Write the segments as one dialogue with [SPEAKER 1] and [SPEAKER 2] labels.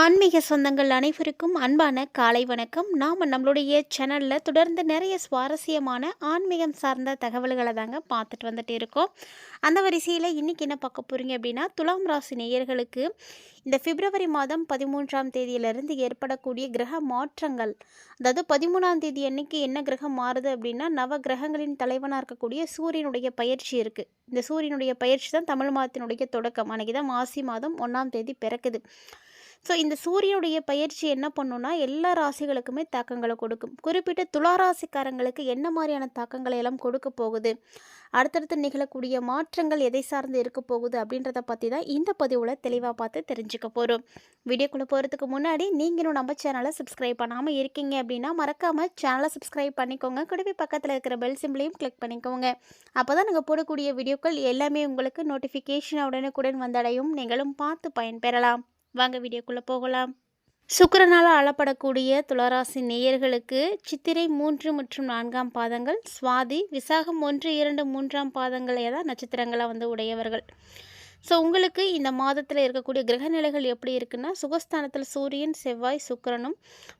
[SPEAKER 1] ஆன்மீக சொந்தங்கள் அனைவருக்கும் அன்பான காலை வணக்கம். நாம் நம்மளுடைய சேனலில் தொடர்ந்து நிறைய சுவாரஸ்யமான ஆன்மீகம் சார்ந்த தகவல்களை தாங்க பார்த்துட்டு வந்துட்டு இருக்கோம். அந்த வரிசையில் இன்றைக்கி என்ன பார்க்க போகிறீங்க அப்படின்னா துலாம் ராசி நேயர்களுக்கு இந்த பிப்ரவரி மாதம் பதிமூன்றாம் தேதியிலிருந்து ஏற்படக்கூடிய கிரக மாற்றங்கள் அதாவது பதிமூணாம் தேதி அன்னைக்கு என்ன கிரகம் மாறுது அப்படின்னா நவ கிரகங்களின் தலைவனாக இருக்கக்கூடிய சூரியனுடைய பயிற்சி இருக்குது இந்த சூரியனுடைய பயிற்சி தான் தமிழ் மாதத்தினுடைய தொடக்கம். அன்றைக்கி தான் மாசி மாதம் ஒன்றாம் தேதி பிறக்குது. ஸோ இந்த சூரியனுடைய பயிற்சி என்ன பண்ணுன்னா எல்லா ராசிகளுக்குமே தாக்கங்களை கொடுக்கும். குறிப்பிட்ட துலா ராசிக்காரங்களுக்கு என்ன மாதிரியான தாக்கங்களை எல்லாம் கொடுக்க போகுது? அடுத்தடுத்து நிகழக்கூடிய மாற்றங்கள் எதை சார்ந்து இருக்க போகுது அப்படின்றத பற்றி தான் இந்த பதிவில் தெளிவாக பார்த்து தெரிஞ்சுக்க போகிறோம் வீடியோக்குள்ளே போகிறதுக்கு முன்னாடி நீங்களும் நம்ம சேனலை சப்ஸ்கிரைப் பண்ணாமல் இருக்கீங்க அப்படின்னா மறக்காமல் சேனலை சப்ஸ்கிரைப் பண்ணிக்கோங்க. கூடவே பக்கத்தில் இருக்கிற பெல் சிம்பிளையும் கிளிக் பண்ணிக்கோங்க. அப்போ தான் நாங்கள் போடக்கூடிய வீடியோக்கள் எல்லாமே உங்களுக்கு நோட்டிஃபிகேஷன் உடனுக்குடன் வந்தடையும். நீங்களும் பார்த்து பயன்பெறலாம். வாங்க வீடியோக்குள்ளே போகலாம். சுக்கரனால் அளப்படக்கூடிய துளராசி நேயர்களுக்கு சித்திரை மூன்று மற்றும் நான்காம் பாதங்கள் சுவாதி விசாகம் ஒன்று இரண்டு மூன்றாம் பாதங்களே தான் நட்சத்திரங்களாக வந்து உடையவர்கள். ஸோ உங்களுக்கு இந்த மாதத்தில் இருக்கக்கூடிய கிரகநிலைகள் எப்படி இருக்குன்னா சுகஸ்தானத்தில் சூரியன் செவ்வாய் சுக்கரனும்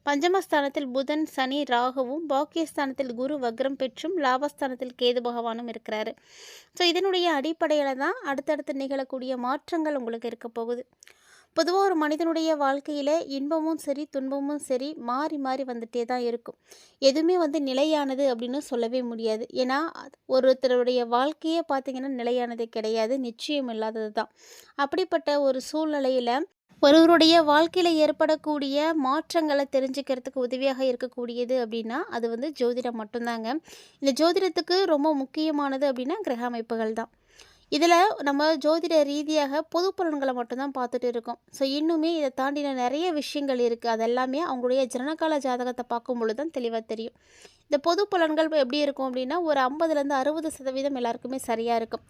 [SPEAKER 1] பஞ்சமஸ்தானத்தில் புதன் சனி ராகுவும் பாக்கியஸ்தானத்தில் குரு வக்ரம் பெற்றும் லாபஸ்தானத்தில் கேது பகவானும் இருக்கிறாரு. ஸோ இதனுடைய அடிப்படையில் தான் அடுத்தடுத்து நிகழக்கூடிய மாற்றங்கள் உங்களுக்கு இருக்க போகுது. பொதுவாக ஒரு மனிதனுடைய வாழ்க்கையில் இன்பமும் சரி துன்பமும் சரி மாறி மாறி வந்துட்டே தான் இருக்கும். எதுவுமே வந்து நிலையானது அப்படின்னு சொல்லவே முடியாது. ஏன்னா ஒருத்தருடைய வாழ்க்கையே பார்த்திங்கன்னா நிலையானது கிடையாது நிச்சயம் இல்லாதது தான். அப்படிப்பட்ட ஒரு சூழ்நிலையில் ஒருவருடைய வாழ்க்கையில் ஏற்படக்கூடிய மாற்றங்களை தெரிஞ்சுக்கிறதுக்கு உதவியாக இருக்கக்கூடியது அப்படின்னா அது வந்து ஜோதிடம் மட்டும்தாங்க. இந்த ஜோதிடத்துக்கு ரொம்ப முக்கியமானது அப்படின்னா கிரக அமைப்புகள் தான். இதில் நம்ம ஜோதிட ரீதியாக பொது பலன்களை மட்டும்தான் பார்த்துட்டு இருக்கோம். ஸோ இன்னுமே இதை தாண்டின நிறைய விஷயங்கள் இருக்குது அதெல்லாமே அவங்களுடைய ஜனகால ஜாதகத்தை பார்க்கும் பொழுது தான் தெளிவாக தெரியும். இந்த பொது பலன்கள் எப்படி இருக்கும் அப்படின்னா ஒரு ஐம்பதுலேருந்து அறுபது சதவீதம் எல்லாருக்குமே சரியாக இருக்கும்.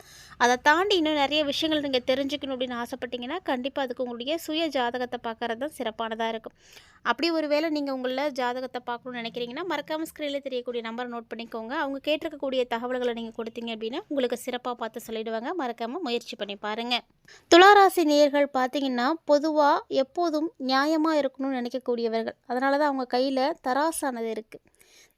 [SPEAKER 1] அதை தாண்டி இன்னும் நிறைய விஷயங்கள் நீங்கள் தெரிஞ்சுக்கணும் அப்படின்னு ஆசைப்பட்டீங்கன்னா கண்டிப்பாக அதுக்கு உங்களுடைய சுய ஜாதகத்தை பார்க்குறது தான் சிறப்பானதாக இருக்கும். அப்படி ஒரு வேளை நீங்கள் உங்களில் ஜாதகத்தை பார்க்கணும்னு நினைக்கிறீங்கன்னா மறக்காமல் ஸ்க்ரீனில் தெரியக்கூடிய நம்பரை நோட் பண்ணிக்கோங்க. அவங்க கேட்டிருக்கக்கூடிய தகவல்களை நீங்கள் கொடுத்தீங்க அப்படின்னா உங்களுக்கு சிறப்பாக பார்த்து சொல்லிடுவாங்க மறக்காமல் முயற்சி பண்ணி பாருங்கள் துளாராசி நேர்கள் பார்த்தீங்கன்னா பொதுவாக எப்போதும் நியாயமாக இருக்கணும்னு நினைக்கக்கூடியவர்கள். அதனால தான் அவங்க கையில் தராசானது இருக்குது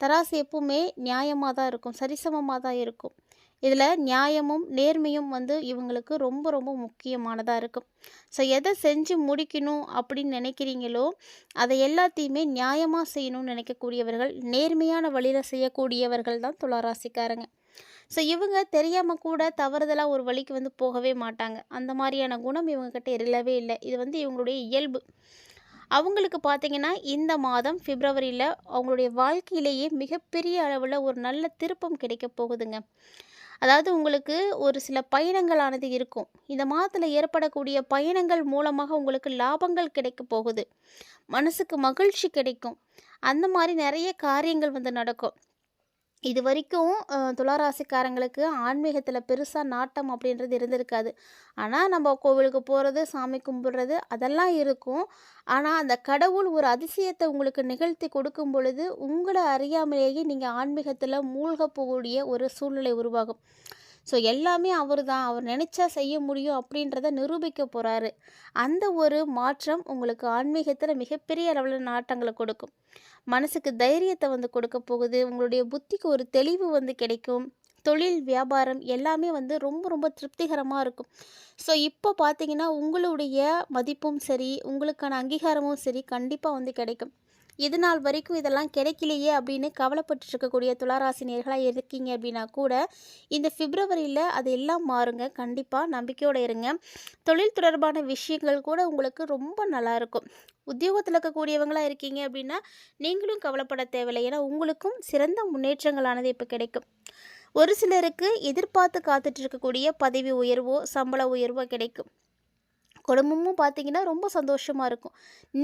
[SPEAKER 1] தராசு எப்பவுமே நியாயமாக தான் இருக்கும். சரிசமமாக தான் இருக்கும். இதில் நியாயமும் நேர்மையும் வந்து இவங்களுக்கு ரொம்ப ரொம்ப முக்கியமானதாக இருக்கும். ஸோ எதை செஞ்சு முடிக்கணும் அப்படின்னு நினைக்கிறீங்களோ அதை எல்லாத்தையுமே நியாயமாக செய்யணும்னு நினைக்கக்கூடியவர்கள் நேர்மையான வழியில் செய்யக்கூடியவர்கள் தான் துளாராசிக்காரங்க. ஸோ இவங்க தெரியாமல் கூட தவறுதலாக ஒரு வழிக்கு வந்து போகவே மாட்டாங்க. அந்த மாதிரியான குணம் இவங்கக்கிட்ட இல்லவே இல்லை. இது வந்து இவங்களுடைய இயல்பு. அவங்களுக்கு பார்த்திங்கன்னா இந்த மாதம் பிப்ரவரியில் அவங்களுடைய வாழ்க்கையிலேயே மிகப்பெரிய அளவில் ஒரு நல்ல திருப்பம் கிடைக்க போகுதுங்க. அதாவது உங்களுக்கு ஒரு சில பயணங்களானது இருக்கும். இந்த மாதத்தில் ஏற்படக்கூடிய பயணங்கள் மூலமாக உங்களுக்கு லாபங்கள் கிடைக்க போகுது. மனசுக்கு மகிழ்ச்சி கிடைக்கும். அந்த மாதிரி நிறைய காரியங்கள் வந்து நடக்கும். இது வரைக்கும் துளாராசிக்காரங்களுக்கு ஆன்மீகத்தில் பெருசாக நாட்டம் அப்படின்றது இருந்திருக்காது. ஆனால் நம்ம கோவிலுக்கு போகிறது சாமி கும்பிட்றது அதெல்லாம் இருக்கும். ஆனால் அந்த கடவுள் ஒரு அதிசயத்தை உங்களுக்கு நிகழ்த்தி கொடுக்கும் பொழுது உங்களை அறியாமலேயே நீங்கள் ஆன்மீகத்தில் மூழ்க போகக்கூடிய ஒரு சூழ்நிலை உருவாகும். ஸோ எல்லாமே அவர் தான். அவர் நினச்சா செய்ய முடியும் அப்படின்றத நிரூபிக்க போகிறாரு அந்த ஒரு மாற்றம் உங்களுக்கு ஆன்மீகத்தில் மிகப்பெரிய அளவில் நாட்டங்களை கொடுக்கும். மனசுக்கு தைரியத்தை வந்து கொடுக்க போகுது. உங்களுடைய புத்திக்கு ஒரு தெளிவு வந்து கிடைக்கும். தொழில் வியாபாரம் எல்லாமே வந்து ரொம்ப ரொம்ப திருப்திகரமாக இருக்கும். ஸோ இப்போ பார்த்தீங்கன்னா உங்களுடைய மதிப்பும் சரி உங்களுக்கான அங்கீகாரமும் சரி கண்டிப்பாக வந்து கிடைக்கும். இது நாள் வரைக்கும் இதெல்லாம் கிடைக்கலையே அப்படின்னு கவலைப்பட்டு இருக்கக்கூடிய துளாராசினியர்களாக இருக்கீங்க அப்படின்னா கூட இந்த பிப்ரவரியில் அது எல்லாம் மாறுங்க. கண்டிப்பாக நம்பிக்கையோடு இருங்க. தொழில் தொடர்பான விஷயங்கள் கூட உங்களுக்கு ரொம்ப நல்லாயிருக்கும் உத்தியோகத்தில் இருக்கக்கூடியவங்களாக இருக்கீங்க அப்படின்னா நீங்களும் கவலைப்பட தேவையில்லை. ஏன்னா உங்களுக்கும் சிறந்த முன்னேற்றங்களானது இப்போ கிடைக்கும். ஒரு சிலருக்கு எதிர்பார்த்து காத்துட்டு இருக்கக்கூடிய பதவி உயர்வோ சம்பள உயர்வோ கிடைக்கும். குடும்பமும் பார்த்தீங்கன்னா ரொம்ப சந்தோஷமாக இருக்கும்.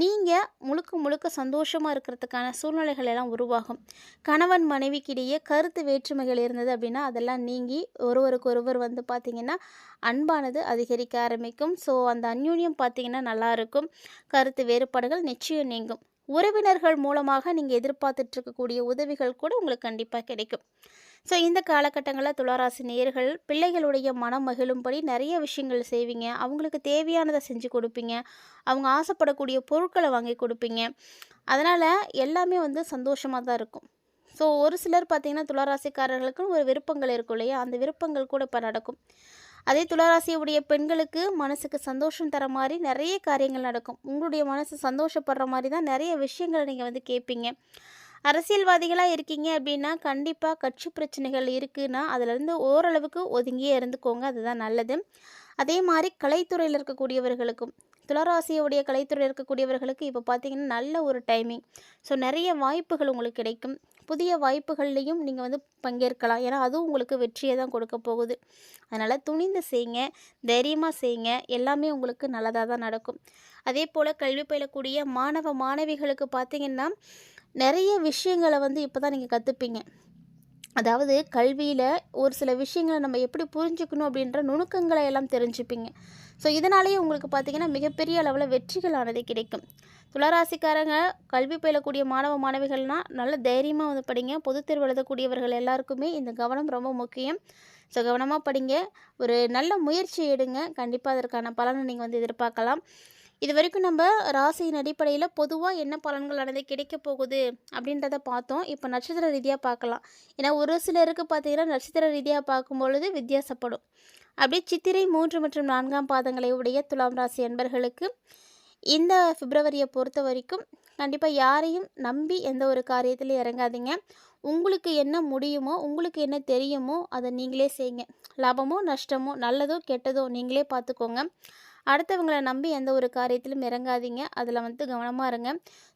[SPEAKER 1] நீங்கள் முழுக்க முழுக்க சந்தோஷமாக இருக்கிறதுக்கான சூழ்நிலைகள் எல்லாம் உருவாகும். கணவன் மனைவிக்கிடையே கருத்து வேற்றுமைகள் இருந்தது அப்படின்னா அதெல்லாம் நீங்கி ஒருவருக்கு ஒருவர் வந்து பார்த்திங்கன்னா அன்பானது அதிகரிக்க ஆரம்பிக்கும். ஸோ அந்த அந்யூன்யம் பார்த்திங்கன்னா நல்லாயிருக்கும் கருத்து வேறுபாடுகள் நிச்சயம் நீங்கும். உறவினர்கள் மூலமாக நீங்கள் எதிர்பார்த்துட்ருக்கக்கூடிய உதவிகள் கூட உங்களுக்கு கண்டிப்பாக கிடைக்கும். ஸோ இந்த காலகட்டங்களில் துளாராசி நேர்கள் பிள்ளைகளுடைய மனம் மகிழும்படி நிறைய விஷயங்கள் செய்வீங்க. அவங்களுக்கு தேவையானதை செஞ்சு கொடுப்பீங்க. அவங்க ஆசைப்படக்கூடிய பொருட்களை வாங்கி கொடுப்பீங்க. அதனால் எல்லாமே வந்து சந்தோஷமாக தான் இருக்கும். ஸோ ஒரு சிலர் பார்த்தீங்கன்னா துளாராசிக்காரர்களுக்குன்னு ஒரு விருப்பங்கள் இருக்கும் இல்லையா? அந்த விருப்பங்கள் கூட இப்போ நடக்கும். அதே துளாராசியுடைய பெண்களுக்கு மனசுக்கு சந்தோஷம் தர மாதிரி நிறைய காரியங்கள் நடக்கும். உங்களுடைய மனசு சந்தோஷப்படுற மாதிரி தான் நிறைய விஷயங்களை நீங்கள் வந்து கேட்பீங்க அரசியல்வாதிகளாக இருக்கீங்க அப்படின்னா கண்டிப்பாக கட்சி பிரச்சனைகள் இருக்குன்னா அதிலேருந்து ஓரளவுக்கு ஒதுங்கியே இருந்துக்கோங்க. அதுதான் நல்லது. அதே மாதிரி கலைத்துறையில் இருக்கக்கூடியவர்களுக்கும் துளராசியுடைய கலைத்துறையில் இருக்கக்கூடியவர்களுக்கு இப்போ பார்த்தீங்கன்னா நல்ல ஒரு டைமிங் ஸோ நிறைய வாய்ப்புகள் உங்களுக்கு கிடைக்கும். புதிய வாய்ப்புகள்லையும் நீங்கள் வந்து பங்கேற்கலாம். ஏன்னா அதுவும் உங்களுக்கு வெற்றியை தான் கொடுக்க போகுது. அதனால் துணிந்து செய்யுங்க தைரியமாக செய்யுங்க எல்லாமே உங்களுக்கு நல்லதாக தான் நடக்கும். அதே போல் கல்வி பயிலக்கூடிய மாணவ மாணவிகளுக்கு பார்த்தீங்கன்னா நிறைய விஷயங்களை வந்து இப்போ தான் நீங்கள் கற்றுப்பீங்க அதாவது கல்வியில் ஒரு சில விஷயங்களை நம்ம எப்படி புரிஞ்சுக்கணும் அப்படின்ற நுணுக்கங்களை எல்லாம் தெரிஞ்சுப்பீங்க. ஸோ இதனாலேயே உங்களுக்கு பார்த்தீங்கன்னா மிகப்பெரிய அளவில் வெற்றிகளானது கிடைக்கும். துளராசிக்காரங்க கல்வி பயிலக்கூடிய மாணவ மாணவிகள்னால் நல்ல தைரியமாக வந்து படிங்க. பொதுத்தேர்வு எழுதக்கூடியவர்கள் எல்லாருக்குமே இந்த கவனம் ரொம்ப முக்கியம். ஸோ கவனமாக படிங்க. ஒரு நல்ல முயற்சி எடுங்க. கண்டிப்பாக அதற்கான பலனை நீங்கள் வந்து எதிர்பார்க்கலாம். இது வரைக்கும் நம்ம ராசியின் அடிப்படையில் பொதுவாக என்ன பலன்கள் நடந்து கிடைக்க போகுது அப்படின்றத பார்த்தோம். இப்போ நட்சத்திர ரீதியாக பார்க்கலாம். ஏன்னா ஒரு சிலருக்கு பார்த்தீங்கன்னா நட்சத்திர ரீதியாக பார்க்கும்பொழுது வித்தியாசப்படும். அப்படியே சித்திரை மூன்று மற்றும் நான்காம் பாதங்களை உடைய துலாம் ராசி அன்பர்களுக்கு இந்த பிப்ரவரியை பொறுத்த வரைக்கும் கண்டிப்பாக யாரையும் நம்பி எந்த ஒரு காரியத்திலையும் இறங்காதீங்க. உங்களுக்கு என்ன முடியுமோ உங்களுக்கு என்ன தெரியுமோ அதை நீங்களே செய்யுங்க. லாபமோ நஷ்டமோ நல்லதோ கெட்டதோ நீங்களே பார்த்துக்கோங்க. அடுத்தவங்களை நம்பி எந்த ஒரு காரியத்திலும் இறங்காதீங்க. அதில் வந்து கவனமாக இருங்க.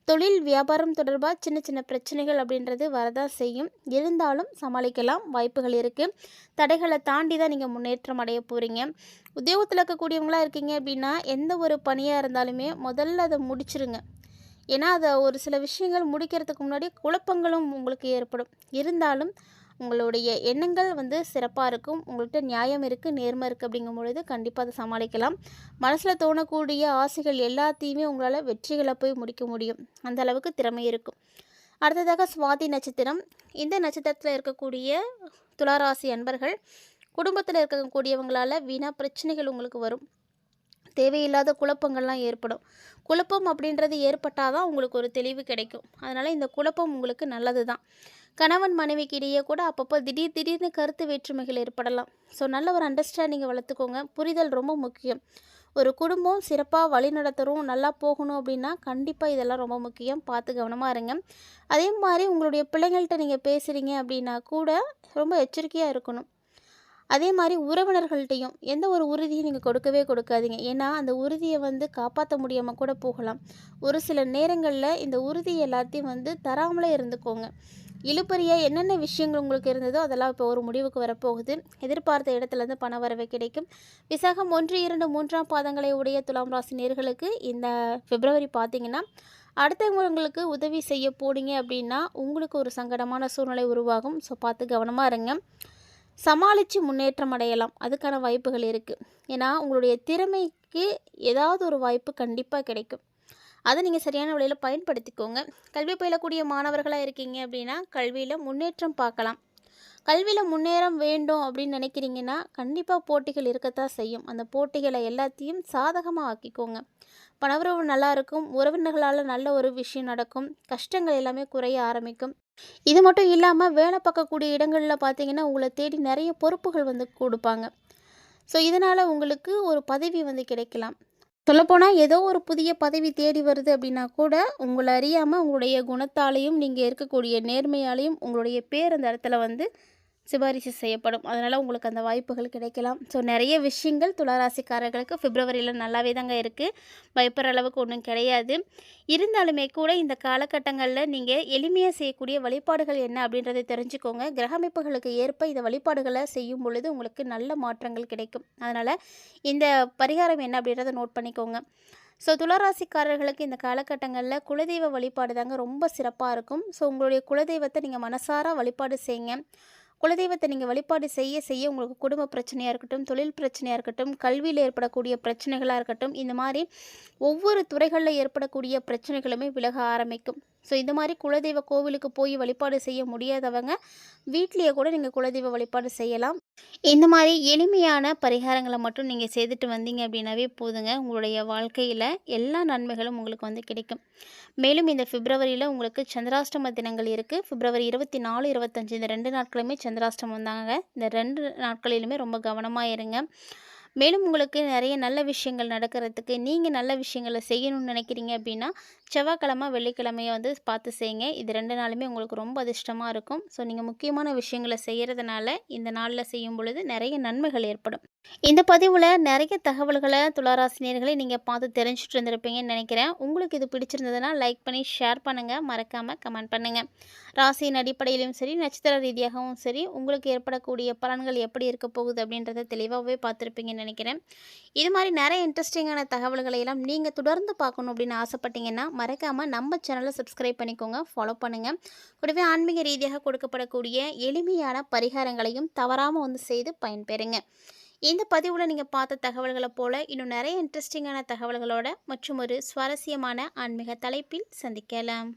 [SPEAKER 1] தொழில் வியாபாரம் தொடர்பாக சின்ன சின்ன பிரச்சனைகள் அப்படின்றது வரதான் செய்யும். இருந்தாலும் சமாளிக்கலாம். வாய்ப்புகள் இருக்குது தடைகளை தாண்டி தான் நீங்கள் முன்னேற்றம் அடைய போகிறீங்க உத்தியோகத்தில் இருக்கக்கூடியவங்களாக இருக்கீங்க அப்படின்னா எந்த ஒரு பணியாக இருந்தாலுமே முதல்ல அதை முடிச்சிருங்க. ஏன்னா அதை ஒரு சில விஷயங்கள் முடிக்கிறதுக்கு முன்னாடி குழப்பங்களும் உங்களுக்கு ஏற்படும். இருந்தாலும் உங்களுடைய எண்ணங்கள் வந்து சிறப்பாக இருக்கும். உங்கள்கிட்ட நியாயம் இருக்குது நேர்மை இருக்குது அப்படிங்கும் பொழுது கண்டிப்பாக அதை சமாளிக்கலாம். மனசில் தோணக்கூடிய ஆசைகள் எல்லாத்தையுமே உங்களால் வெற்றிகளை போய் முடிக்க முடியும். அந்த அளவுக்கு திறமை இருக்கும். அடுத்ததாக சுவாதி நட்சத்திரம். இந்த நட்சத்திரத்தில் இருக்கக்கூடிய துளாராசி அன்பர்கள் குடும்பத்தில் இருக்கக்கூடியவங்களால் வீணாக பிரச்சனைகள் உங்களுக்கு வரும். தேவையில்லாத குழப்பங்கள்லாம் ஏற்படும். குழப்பம் அப்படின்றது ஏற்பட்டால் தான் உங்களுக்கு ஒரு தெளிவு கிடைக்கும். அதனால் இந்த குழப்பம் உங்களுக்கு நல்லது தான் கணவன் மனைவிக்கு இடையே கூட அப்பப்போ திடீர் திடீர்னு கருத்து வேற்றுமைகள் ஏற்படலாம். ஸோ நல்ல ஒரு அண்டர்ஸ்டாண்டிங்கை வளர்த்துக்கோங்க. புரிதல் ரொம்ப முக்கியம். ஒரு குடும்பம் சிறப்பாக வழி நடத்துகிறோம் நல்லா போகணும் அப்படின்னா கண்டிப்பாக இதெல்லாம் ரொம்ப முக்கியம். பார்த்து கவனமாக இருங்க. அதே மாதிரி உங்களுடைய பிள்ளைங்கள்கிட்ட நீங்கள் பேசுகிறீங்க அப்படின்னா கூட ரொம்ப எச்சரிக்கையாக இருக்கணும். அதே மாதிரி உறவினர்கள்ட்டையும் எந்த ஒரு உறுதியும் நீங்கள் கொடுக்கவே கொடுக்காதீங்க. ஏன்னா அந்த உறுதியை வந்து காப்பாற்ற முடியாமல் கூட போகலாம். ஒரு சில நேரங்களில் இந்த உறுதி எல்லாத்தையும் வந்து தராமலே இருந்துக்கோங்க. இழுப்பறியாக என்னென்ன விஷயங்கள் உங்களுக்கு இருந்ததோ அதெல்லாம் இப்போ ஒரு முடிவுக்கு வரப்போகுது. எதிர்பார்த்த இடத்துலேருந்து பண வரவு கிடைக்கும். விசாகம் ஒன்று இரண்டு மூன்றாம் பாதங்களை உடைய துலாம் ராசி நேர்களுக்கு இந்த பிப்ரவரி பார்த்தீங்கன்னா அடுத்தவங்களுக்கு உதவி செய்ய போனீங்க அப்படின்னா உங்களுக்கு ஒரு சங்கடமான சூழ்நிலை உருவாகும். ஸோ பார்த்து கவனமாக இருங்க. சமாளித்து முன்னேற்றம் அடையலாம். அதுக்கான வாய்ப்புகள் இருக்குது ஏன்னா உங்களுடைய திறமைக்கு ஏதாவது ஒரு வாய்ப்பு கண்டிப்பாக கிடைக்கும். அதை நீங்கள் சரியான வழியில் பயன்படுத்திக்கோங்க. கல்வி பயிலக்கூடிய மாணவர்களாக இருக்கீங்க அப்படின்னா கல்வியில் முன்னேற்றம் பார்க்கலாம். கல்வியில் முன்னேறம் வேண்டும் அப்படின்னு நினைக்கிறீங்கன்னா கண்டிப்பாக போட்டிகள் இருக்கத்தான் செய்யும். அந்த போட்டிகளை எல்லாத்தையும் சாதகமாக ஆக்கிக்கோங்க. பணவரவு நல்லா இருக்கும். உறவினர்களால் நல்ல ஒரு விஷயம் நடக்கும். கஷ்டங்கள் எல்லாமே குறைய ஆரம்பிக்கும். இது மட்டும் இல்லாமல் வேலை பார்க்கக்கூடிய இடங்களில் பார்த்தீங்கன்னா உங்களை தேடி நிறைய பொறுப்புகள் வந்து கொடுப்பாங்க. ஸோ இதனால் உங்களுக்கு ஒரு பதவி வந்து கிடைக்கலாம். சொல்லப்போனால் ஏதோ ஒரு புதிய பதவி தேடி வருது அப்படின்னா கூட உங்களை அறியாமல் உங்களுடைய குணத்தாலையும் நீங்கள் இருக்கக்கூடிய நேர்மையாலையும் உங்களுடைய பேர் அந்த இடத்துல வந்து சிபாரிசு செய்யப்படும். அதனால் உங்களுக்கு அந்த வாய்ப்புகள் கிடைக்கலாம். ஸோ நிறைய விஷயங்கள் துளாராசிக்காரர்களுக்கு பிப்ரவரியில் நல்லாவே தாங்க இருக்குது பயப்படுற அளவுக்கு ஒன்றும் கிடையாது. இருந்தாலுமே கூட இந்த காலகட்டங்களில் நீங்கள் எளிமையாக செய்யக்கூடிய வழிபாடுகள் என்ன அப்படின்றத தெரிஞ்சுக்கோங்க. கிரகமைப்புகளுக்கு ஏற்ப இந்த வழிபாடுகளை செய்யும் பொழுது உங்களுக்கு நல்ல மாற்றங்கள் கிடைக்கும். அதனால் இந்த பரிகாரம் என்ன அப்படின்றத நோட் பண்ணிக்கோங்க. ஸோ துளராசிக்காரர்களுக்கு இந்த காலகட்டங்களில் குலதெய்வ வழிபாடு தாங்க ரொம்ப சிறப்பாக இருக்கும். ஸோ உங்களுடைய குலதெய்வத்தை நீங்கள் மனசார வழிபாடு செய்யுங்க. குலதெய்வத்தை நீங்கள் வழிபாடு செய்ய செய்ய உங்களுக்கு குடும்ப பிரச்சனையாக இருக்கட்டும் தொழில் பிரச்சனையாக இருக்கட்டும் கல்வியில் ஏற்படக்கூடிய பிரச்சனைகளாக இருக்கட்டும் இந்த மாதிரி ஒவ்வொரு துறைகளில் ஏற்படக்கூடிய பிரச்சனைகளுமே விலக ஆரம்பிக்கும். ஸோ இந்த மாதிரி குலதெய்வ கோவிலுக்கு போய் வழிபாடு செய்ய முடியாதவங்க வீட்லேயே கூட நீங்கள் குலதெய்வ வழிபாடு செய்யலாம். இந்த மாதிரி எளிமையான பரிகாரங்களை மட்டும் நீங்கள் செய்துட்டு வந்தீங்க அப்படின்னாவே போதுங்க. உங்களுடைய வாழ்க்கையில் எல்லா நன்மைகளும் உங்களுக்கு வந்து கிடைக்கும். மேலும் இந்த பிப்ரவரியில் உங்களுக்கு சந்திராஷ்டம தினங்கள் இருக்குது பிப்ரவரி இருபத்தி நாலு இருபத்தஞ்சி இந்த ரெண்டு நாட்களுமே சந்திராஷ்டமம் தாங்க. இந்த ரெண்டு நாட்களிலுமே ரொம்ப கவனமாக இருங்க. மேலும் உங்களுக்கு நிறைய நல்ல விஷயங்கள் நடக்கிறதுக்கு நீங்கள் நல்ல விஷயங்களை செய்யணும்னு நினைக்கிறீங்க அப்படின்னா செவ்வாய்க்கிழமை வெள்ளிக்கிழமையை வந்து பார்த்து செய்யுங்க. இது ரெண்டு நாளுமே உங்களுக்கு ரொம்ப அதிர்ஷ்டமாக இருக்கும். ஸோ நீங்கள் முக்கியமான விஷயங்களை செய்கிறதுனால இந்த நாளில் செய்யும் பொழுது நிறைய நன்மைகள் ஏற்படும். இந்த பதிவில் நிறைய தகவல்களை துளாராசினியர்களை நீங்கள் பார்த்து தெரிஞ்சுட்டு இருந்திருப்பீங்கன்னு நினைக்கிறேன். உங்களுக்கு இது பிடிச்சிருந்ததுன்னா லைக் பண்ணி ஷேர் பண்ணுங்கள் மறக்காமல் கமெண்ட் பண்ணுங்கள் ராசியின் அடிப்படையிலும் சரி நட்சத்திர ரீதியாகவும் சரி உங்களுக்கு ஏற்படக்கூடிய பலன்கள் எப்படி இருக்க போகுது அப்படின்றத தெளிவாகவே பார்த்துருப்பீங்கன்னு நினைக்கிறேன். இது மாதிரி நிறைய இன்ட்ரெஸ்டிங்கான தகவல்களை எல்லாம் நீங்கள் தொடர்ந்து பார்க்கணும் அப்படின்னு ஆசைப்பட்டீங்கன்னா மறக்காமல் நம்ம சேனலை சப்ஸ்கிரைப் பண்ணிக்கோங்க ஃபாலோ பண்ணுங்கள் கூடவே ஆன்மீக ரீதியாக கொடுக்கப்படக்கூடிய எளிமையான பரிகாரங்களையும் தவறாமல் வந்து செய்து பயன்பெறுங்க. இந்த பதிவில் நீங்கள் பார்த்த தகவல்களை போல் இன்னும் நிறைய இன்ட்ரெஸ்டிங்கான தகவல்களோட மற்றும் ஒரு சுவாரஸ்யமான ஆன்மீக தலைப்பில் சந்திக்கலாம்.